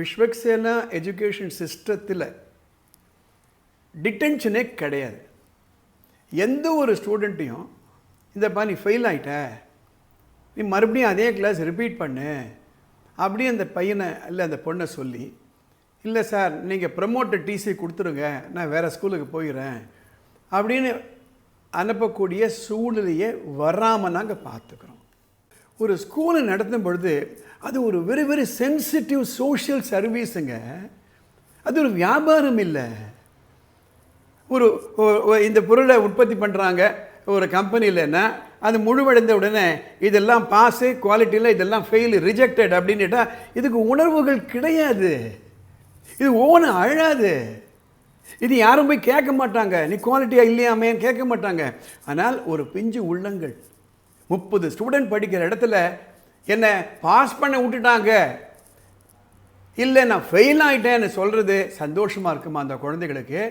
Vishwaksena education சிஸ்டத்தில் டிட்டென்ஷனே கிடையாது. எந்த ஒரு ஸ்டூடெண்ட்டையும் இந்தப்பா நீ ஃபெயில் ஆகிட்ட நீ மறுபடியும் அதே கிளாஸ் ரிப்பீட் பண்ணு. அப்படியே அந்த பையனை இல்லை அந்த பொண்ணை சொல்லி இல்லை சார் நீங்கள் ப்ரமோட்டர் டிசி கொடுத்துருங்க. நான் வேறு ஸ்கூலுக்கு போயிடுறேன் அப்படின்னு அனுப்பக்கூடிய சூழ்நிலையை வராமல் நாங்கள் பார்த்துக்குறோம். ஒரு ஸ்கூலை நடத்தும் பொழுது அது ஒரு வெரி வெரி சென்சிட்டிவ் சோஷியல் சர்வீஸுங்க அது ஒரு வியாபாரம் இல்லை. ஒரு இந்த பொருளை உற்பத்தி பண்ணுறாங்க ஒரு கம்பெனியில்னா அது முழுவடைந்த உடனே இதெல்லாம் பாஸு குவாலிட்டியில் இதெல்லாம் ஃபெயில் ரிஜெக்டட் அப்படின்னுட்டா இதுக்கு உணர்வுகள் கிடையாது. இது ஓன அழாது. இது யாரும் போய் கேட்க மாட்டாங்க. நீ குவாலிட்டியாக இல்லையாமேன்னு கேட்க மாட்டாங்க. ஆனால் ஒரு பிஞ்சு உள்ளங்கள். முப்பது ஸ்டூடெண்ட் படிக்கிற இடத்துல என்னை பாஸ் பண்ண விட்டுட்டாங்க. இல்லை நான் ஃபெயில் ஆகிட்டேன்னு சொல்கிறது சந்தோஷமாக இருக்குமா அந்த குழந்தைகளுக்கு?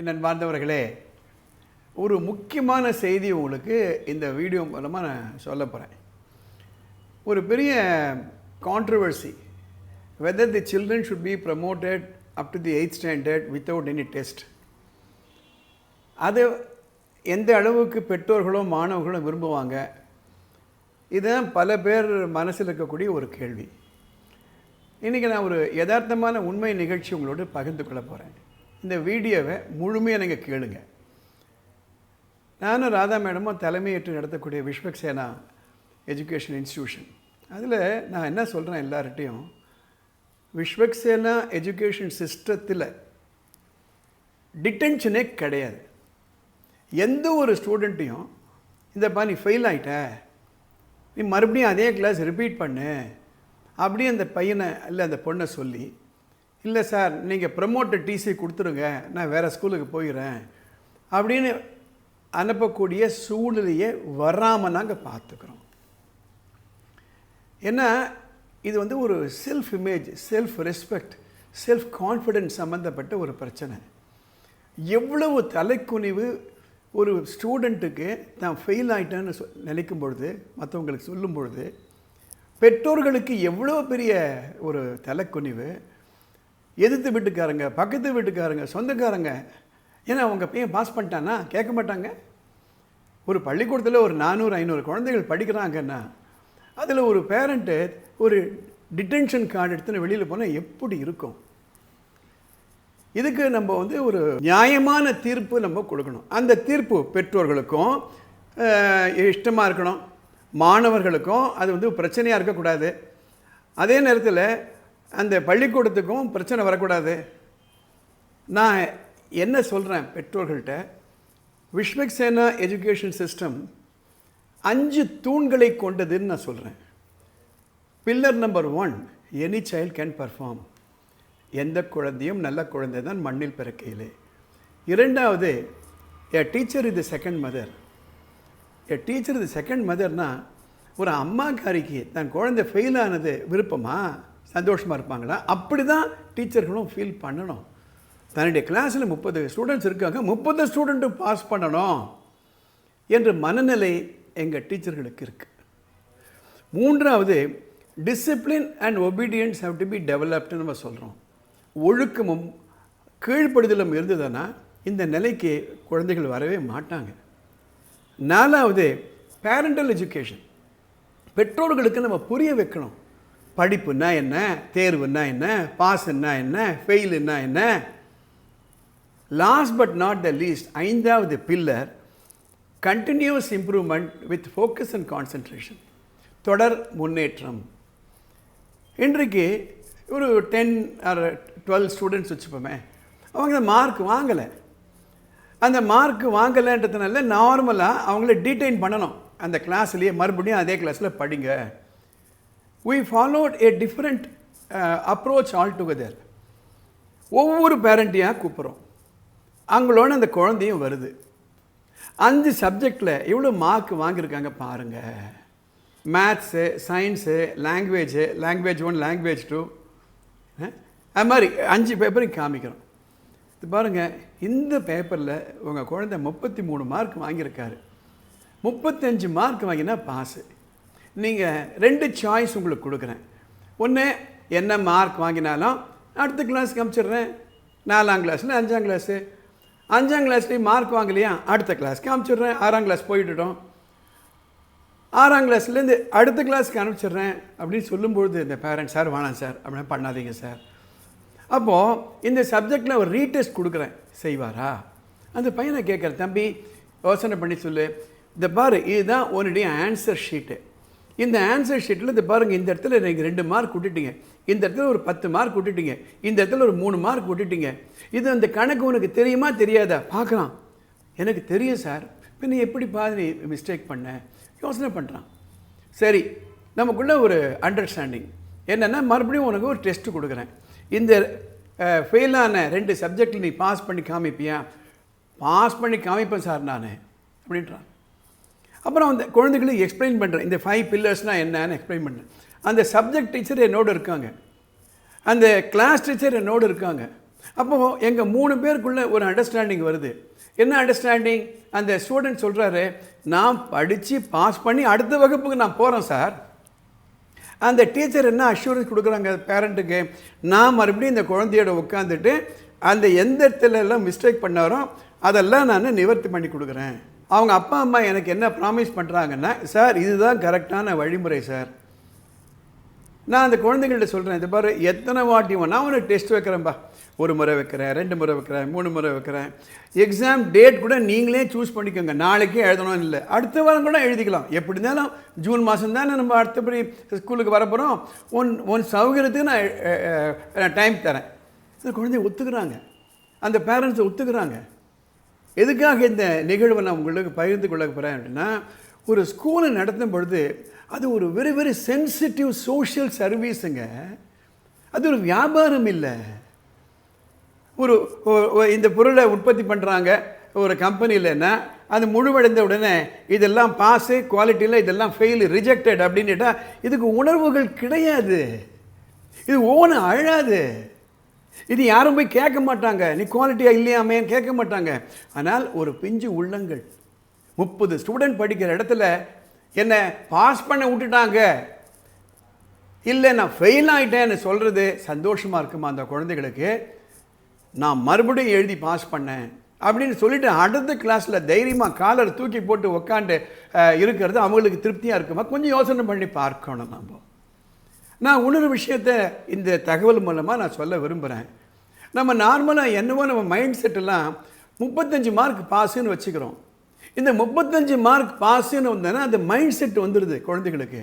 என்ன வாழ்ந்தவர்களே ஒரு முக்கியமான செய்தி உங்களுக்கு இந்த வீடியோ மூலமாக நான் சொல்ல போகிறேன் ஒரு பெரிய controversy whether the children should be promoted up to the eighth standard without any test அது எந்த அளவுக்கு பெற்றோர்களும் மாணவர்களும் விரும்புவாங்க? இதுதான் பல பேர் மனசில் இருக்கக்கூடிய ஒரு கேள்வி. இன்றைக்கி நான் ஒரு யதார்த்தமான உண்மை நிகழ்ச்சி உங்களோடு பகிர்ந்து கொள்ள போகிறேன் இந்த வீடியோவை முழுமையாக நீங்கள் கேளுங்க. நானும் ராதா மேடமும் தலைமையேற்று நடத்தக்கூடிய விஸ்வக்சேனா எஜுகேஷன் இன்ஸ்டிடியூஷன் அதில் நான் என்ன சொல்கிறேன் எல்லார்ட்டையும் விஸ்வக்சேனா எஜுகேஷன் சிஸ்டத்தில் டிட்டென்ஷனே கிடையாது. எந்த ஒரு ஸ்டூடெண்ட்டையும் இந்தப்பா நீ ஃபெயில் ஆகிட்ட நீ மறுபடியும் அதே கிளாஸ் ரிப்பீட் பண்ணு. அப்படியே அந்த பையனை இல்லை அந்த பொண்ணை சொல்லி இல்லை சார் நீங்கள் ப்ரமோட்டர் டிசி கொடுத்துருங்க. நான் வேறு ஸ்கூலுக்கு போயிடுறேன் அப்படின்னு அனுப்பக்கூடிய சூழ்நிலையை வராமல் நாங்கள் பார்த்துக்குறோம் ஏன்னா இது வந்து ஒரு self image self respect self confidence சம்மந்தப்பட்ட ஒரு பிரச்சனை. எவ்வளவு தலைக்குனிவு ஒரு ஸ்டூடெண்ட்டுக்கு தான் ஃபெயில் ஆகிட்டேன்னு சொ நினைக்கும் பொழுது மற்றவங்களுக்கு சொல்லும் பொழுது பெற்றோர்களுக்கு எவ்வளோ பெரிய ஒரு தலைக்குனிவு எதிர்த்து வீட்டுக்காரங்க பக்கத்து வீட்டுக்காரங்க சொந்தக்காரங்க ஏன்னா அவங்க பையன் பாஸ் பண்ணிட்டானா கேட்க மாட்டாங்க. ஒரு பள்ளிக்கூடத்தில் ஒரு நானூறு ஐநூறு குழந்தைகள் படிக்கிறாங்கன்னா அதில் ஒரு பேரண்ட்டு ஒரு டிடென்ஷன் கார்டு எடுத்துன்னு வெளியில் போனால் எப்படி இருக்கும்? இதுக்கு நம்ம வந்து ஒரு நியாயமான தீர்ப்பு நம்ம கொடுக்கணும். அந்த தீர்ப்பு பெற்றோர்களுக்கும் இஷ்டமாக இருக்கணும். மாணவர்களுக்கும் அது வந்து பிரச்சனையாக இருக்கக்கூடாது. அதே நேரத்தில் அந்த பள்ளிக்கூடத்துக்கும் பிரச்சனை வரக்கூடாது. நான் என்ன சொல்கிறேன் பெற்றோர்கள்ட்ட? விஸ்வக்சேனா எஜுகேஷன் சிஸ்டம் அஞ்சு தூண்களை கொண்டதுன்னு நான் சொல்கிறேன் pillar number one any child can perform எந்த குழந்தையும் நல்ல குழந்தை தான் மண்ணில் பிறக்கையிலே. இரண்டாவது எ டீச்சர் இது செகண்ட் மதர் எ டீச்சர் இது செகண்ட் மதர்னா ஒரு அம்மாக்காரிக்கு தன் குழந்தை ஃபெயில் ஆனது விருப்பமா? சந்தோஷமாக இருப்பாங்களா? அப்படி தான் டீச்சர்களும் ஃபீல் பண்ணணும். தன்னுடைய கிளாஸில் முப்பது ஸ்டூடெண்ட்ஸ் இருக்காங்க முப்பது ஸ்டூடெண்ட்டும் பாஸ் பண்ணணும் என்ற மனநிலை எங்கள் டீச்சர்களுக்கு இருக்குது மூன்றாவது discipline and obedience how to be டெவலப்டுன்னு நம்ம சொல்கிறோம் ஒழுக்கமும் கீழ்ப்படுதலும் இருந்ததுன்னா இந்த நிலைக்கு குழந்தைகள் வரவே மாட்டாங்க. நாலாவது பேரண்டல் எஜுகேஷன் பெற்றோர்களுக்கு நம்ம புரிய வைக்கணும். படிப்புன்னா என்ன தேர்வுன்னா என்ன பாஸ்ன்னா என்ன ஃபெயிலுன்னா என்ன. Last but not the least ஐந்தாவது pillar continuous improvement with focus and concentration தொடர் முன்னேற்றம். இன்றைக்கு ஒரு டென் ஆர் டுவெல் ஸ்டூடெண்ட்ஸ் வச்சுப்போமே அவங்க மார்க் வாங்கலை. அந்த மார்க் வாங்கலைன்றதுனால நார்மலாக அவங்கள டீடைன் பண்ணணும். அந்த கிளாஸ்லேயே மறுபடியும் அதே கிளாஸில் படிங்க. We followed a different approach altogether ஒவ்வொரு பேரண்ட்டையாக கூப்பிட்றோம். அவங்களோட அந்த குழந்தையும் வருது. அஞ்சு சப்ஜெக்டில் எவ்வளோ மார்க் வாங்கியிருக்காங்க பாருங்கள் maths science language language one language two அது மாதிரி அஞ்சு பேப்பரையும் காமிக்கிறோம் இது பாருங்கள் இந்த பேப்பரில் உங்கள் குழந்தை முப்பத்தி மூணு மார்க் வாங்கியிருக்காரு. முப்பத்தஞ்சு மார்க் வாங்கினா பாஸு நீங்கள் ரெண்டு சாய்ஸ் உங்களுக்கு கொடுக்குறேன். ஒன்று என்ன மார்க் வாங்கினாலும் அடுத்த கிளாஸுக்கு அனுப்பிச்சிடுறேன் நாலாம் கிளாஸில் அஞ்சாம் கிளாஸு அஞ்சாம் கிளாஸ்லேயும் மார்க் வாங்கலையா? அடுத்த கிளாஸ்க்கு அமுச்சிடுறேன். ஆறாம் கிளாஸ் போயிட்டுட்டோம். ஆறாம் கிளாஸ்லேருந்து அடுத்த கிளாஸ்க்கு அனுப்பிச்சிடுறேன் அப்படின்னு சொல்லும்பொழுது இந்த பேரண்ட்ஸ் சார் வேணாம் சார் அப்படின்னா பண்ணாதீங்க சார். அப்போது இந்த சப்ஜெக்டில் ஒரு ரீடெஸ்ட் கொடுக்குறேன். செய்வாரா? அந்த பையனை கேட்குறேன் தம்பி யோசனை பண்ணி சொல்லு. இந்த பாரு இதுதான் உன்னுடைய ஆன்சர் ஷீட்டு இந்த ஆன்சர் ஷீட்டில் இந்த பாருங்கள் இந்த இடத்துல நீங்கள் ரெண்டு மார்க் விட்டுட்டீங்க இந்த இடத்துல ஒரு பத்து மார்க் விட்டுட்டீங்க இந்த இடத்துல ஒரு மூணு மார்க் விட்டுட்டீங்க இது அந்த கணக்கு உனக்கு தெரியுமா தெரியாதா? பார்க்கலாம். எனக்கு தெரியும் சார். இப்போ நீ எப்படி பாதி மிஸ்டேக் பண்ண? யோசனை பண்ணுறான் சரி நமக்குள்ளே ஒரு அண்டர்ஸ்டாண்டிங் என்னென்னா மறுபடியும் உனக்கு ஒரு டெஸ்ட் கொடுக்குறேன். இந்த ஃபெயிலான ரெண்டு சப்ஜெக்டில் நீ பாஸ் பண்ணி காமிப்பியா? பாஸ் பண்ணி காமிப்பேன் சார் நான் அப்படின்றான். அப்புறம் அந்த குழந்தைகளுக்கு எக்ஸ்பிளைன் பண்ணுறேன் இந்த ஃபைவ் பில்லர்ஸ்னால் என்னன்னு எக்ஸ்பிளைன் பண்ணுறேன் அந்த சப்ஜெக்ட் டீச்சர் என்னோடு இருக்காங்க. அந்த கிளாஸ் டீச்சர் என்னோடு இருக்காங்க. அப்போது எங்கள் மூணு பேருக்குள்ளே ஒரு அண்டர்ஸ்டாண்டிங் வருது. என்ன அண்டர்ஸ்டாண்டிங் அந்த ஸ்டூடெண்ட் சொல்கிறாரு நான் படித்து பாஸ் பண்ணி அடுத்த வகுப்புக்கு நான் போகிறேன் சார் அந்த டீச்சர் என்ன அஷூரன்ஸ் கொடுக்குறாங்க பேரண்ட்டுக்கு நான் மறுபடியும் இந்த குழந்தையோட உட்காந்துட்டு அந்த எந்த இடத்துல எல்லாம் மிஸ்டேக் பண்ணாரோ அதெல்லாம் நான் நிவர்த்தி பண்ணி கொடுக்குறேன். அவங்க அப்பா அம்மா எனக்கு என்ன ப்ராமிஸ் பண்ணுறாங்கன்னா சார் இதுதான் கரெக்டான வழிமுறை சார் நான் அந்த குழந்தைங்கள்ட்ட சொல்கிறேன் இந்த பாரு எத்தனை வாட்டி நான் உனக்கு டெஸ்ட் வைக்கிறேன்பா. ஒரு முறை வைக்கிறேன் ரெண்டு முறை வைக்கிறேன் மூணு முறை வைக்கிறேன். எக்ஸாம் டேட் கூட நீங்களே சூஸ் பண்ணிக்கோங்க. நாளைக்கே எழுதணும்னு இல்லை. அடுத்த வாரம் கூட எழுதிக்கலாம். எப்படி இருந்தாலும் ஜூன் மாதம் தானே நம்ம அடுத்தபடி ஸ்கூலுக்கு வரப்போகிறோம் ஒன் ஒன் சௌகரியத்துக்கு நான் டைம் தரேன். குழந்தைய குழந்தை ஒத்துக்கிறாங்க. அந்த பேரண்ட்ஸ் ஒத்துக்கிறாங்க. எதுக்காக இந்த நிகழ்வை நான் உங்களுக்கு பகிர்ந்து கொள்ள போகிறேன் அப்படின்னா ஒரு ஸ்கூலை நடத்தும் பொழுது அது ஒரு வெரி வெரி சென்சிட்டிவ் சோஷியல் சர்வீஸுங்க அது ஒரு வியாபாரம் இல்லை. ஒரு இந்த பொருளை உற்பத்தி பண்ணுறாங்க ஒரு கம்பெனியில்னா அது முழுவடைந்த உடனே இதெல்லாம் பாஸு குவாலிட்டியில் இதெல்லாம் ஃபெயில் ரிஜெக்டட் அப்படின்னுட்டா இதுக்கு உணர்வுகள் கிடையாது. இது ஓன அழாது. இது யாரும் போய் கேட்க மாட்டாங்க. நீ குவாலிட்டியாக இல்லையாமேன்னு கேட்க மாட்டாங்க. ஆனால் ஒரு பிஞ்சு உள்ளங்கள். முப்பது ஸ்டூடெண்ட் படிக்கிற இடத்துல என்னை பாஸ் பண்ண விட்டுட்டாங்க. இல்லை நான் ஃபெயில் ஆகிட்டேன்னு சொல்கிறது சந்தோஷமாக இருக்குமா அந்த குழந்தைகளுக்கு? நான் மறுபடியும் எழுதி பாஸ் பண்ணேன் அப்படின்னு சொல்லிட்டு அடுத்த கிளாஸில் தைரியமாக காலர் தூக்கி போட்டு உக்காண்டு இருக்கிறது அவங்களுக்கு திருப்தியாக இருக்குமா? கொஞ்சம் யோசனை பண்ணி பார்க்கணும் நம்ம. நான் இன்னொரு விஷயத்தை இந்த தகவல் மூலமாக நான் சொல்ல விரும்புகிறேன் நம்ம நார்மலாக என்னவோ நம்ம மைண்ட் செட்டெல்லாம் முப்பத்தஞ்சு மார்க் பாஸுன்னு வச்சுக்கிறோம். இந்த முப்பத்தஞ்சு மார்க் பாஸுன்னு வந்தேன்னா அந்த மைண்ட் செட் வந்துடுது குழந்தைகளுக்கு.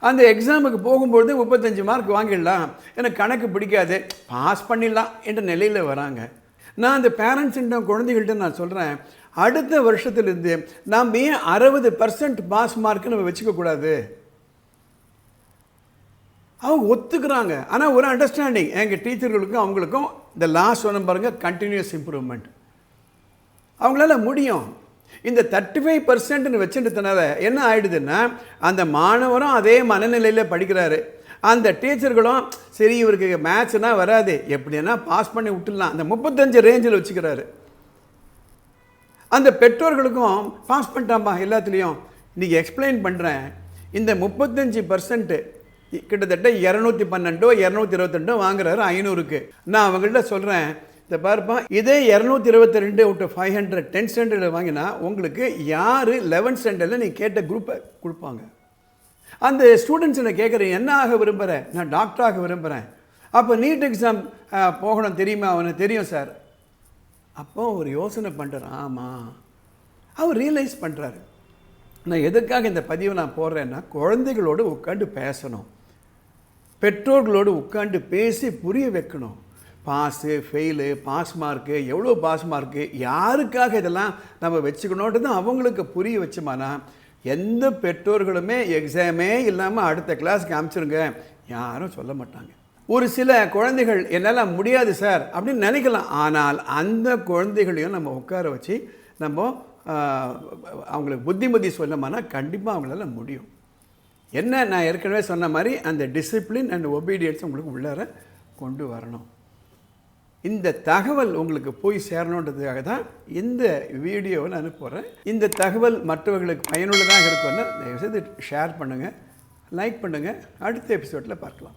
அந்த எக்ஸாமுக்கு போகும்பொழுது முப்பத்தஞ்சு மார்க் வாங்கிடலாம். எனக்கு கணக்கு பிடிக்காது. பாஸ் பண்ணிடலாம் என்ற நிலையில் வராங்க. நான் அந்த பேரண்ட்ஸ்கிட்ட குழந்தைகள்கிட்ட நான் சொல்கிறேன் அடுத்த வருஷத்துலேருந்து நாம் ஏன் அறுபது பர்சன்ட் பாஸ் மார்க்கு நம்ம வச்சுக்கக்கூடாது அவங்க ஒத்துக்கிறாங்க. ஆனால் ஒரு அண்டர்ஸ்டாண்டிங் எங்கள் டீச்சர்களுக்கும் அவங்களுக்கும் இந்த லாஸ்ட் சொன்ன பாருங்க கண்டினியூஸ் இம்ப்ரூவ்மெண்ட் அவங்களால முடியும். இந்த தேர்ட்டி ஃபைவ் பர்சன்ட்னு வச்சுட்டதுனால என்ன ஆயிடுதுன்னா அந்த மாணவரும் அதே மனநிலையில் படிக்கிறாரு. அந்த டீச்சர்களும் சரி இவருக்கு மேட்ச்னா வராது. எப்படின்னா பாஸ் பண்ணி விட்டுடலாம். அந்த முப்பத்தஞ்சு ரேஞ்சில் வச்சுக்கிறாரு. அந்த பெற்றோர்களுக்கும் பாஸ் பண்ணிட்டாம்பா எல்லாத்துலேயும். இன்றைக்கி எக்ஸ்பிளைன் பண்ணுறேன் இந்த முப்பத்தஞ்சு பர்சன்ட்டு கிட்டத்தட்ட இரநூத்தி பன்னெண்டோ இரநூத்தி இருபத்தெண்டோ வாங்குறாரு ஐநூறுக்கு. நான் அவங்கள்ட்ட சொல்கிறேன் இந்த பாருப்பா. இதே இரநூத்தி இருபத்தி ரெண்டு விட்டு ஃபைவ் ஹண்ட்ரட் டென்த் ஸ்டாண்டர்டில் வாங்கினா உங்களுக்கு யார் லெவன்த் ஸ்டாண்டர்டில் நீ கேட்ட குரூப்பை கொடுப்பாங்க. அந்த ஸ்டூடெண்ட்ஸ் என்ன கேட்குறேன் என்ன ஆக விரும்புகிறேன் நான் டாக்டராக விரும்புகிறேன் அப்போ நீட் எக்ஸாம் போகணும் தெரியுமா? அவனுக்கு தெரியும் சார். அப்போ ஒரு யோசனை பண்ணுறான் ஆமாம் அவர் ரியலைஸ் பண்ணுறாரு நான் எதுக்காக இந்த பதிவை நான் போடுறேன்னா குழந்தைகளோடு உட்காந்து பேசணும். பெற்றோர்களோடு உட்காந்து பேசி புரிய வைக்கணும். பாஸு ஃபெயிலு பாஸ் மார்க்கு எவ்வளோ பாஸ் மார்க்கு யாருக்காக இதெல்லாம் நம்ம வச்சுக்கணுன்றது அவங்களுக்கு புரிய வச்சோமானா எந்த பெற்றோர்களுமே எக்ஸாமே இல்லாமல் அடுத்த கிளாஸ்க்கு அனுப்பிச்சிருங்க யாரும் சொல்ல மாட்டாங்க. ஒரு சில குழந்தைகள் என்னால் முடியாது சார் அப்படின்னு நினைக்கலாம். ஆனால் அந்த குழந்தைகளையும் நம்ம உட்கார வச்சு நம்ம அவங்களுக்கு புத்திமதி சொல்லமானா கண்டிப்பாக அவங்களால முடியும். என்ன நான் ஏற்கனவே சொன்ன மாதிரி அந்த டிசிப்ளின் அண்ட் ஒபீடியன்ஸ் உங்களுக்கு உள்ளார கொண்டு வரணும். இந்த தகவல் உங்களுக்கு போய் சேரணுன்றதுக்காக தான் இந்த வீடியோவை நான் அனுப்புகிறேன் இந்த தகவல் மற்றவர்களுக்கு பயனுள்ளதாக இருக்கும்னா தயவுசெய்து ஷேர் பண்ணுங்கள் லைக் பண்ணுங்கள் அடுத்த எபிசோடில் பார்க்கலாம்.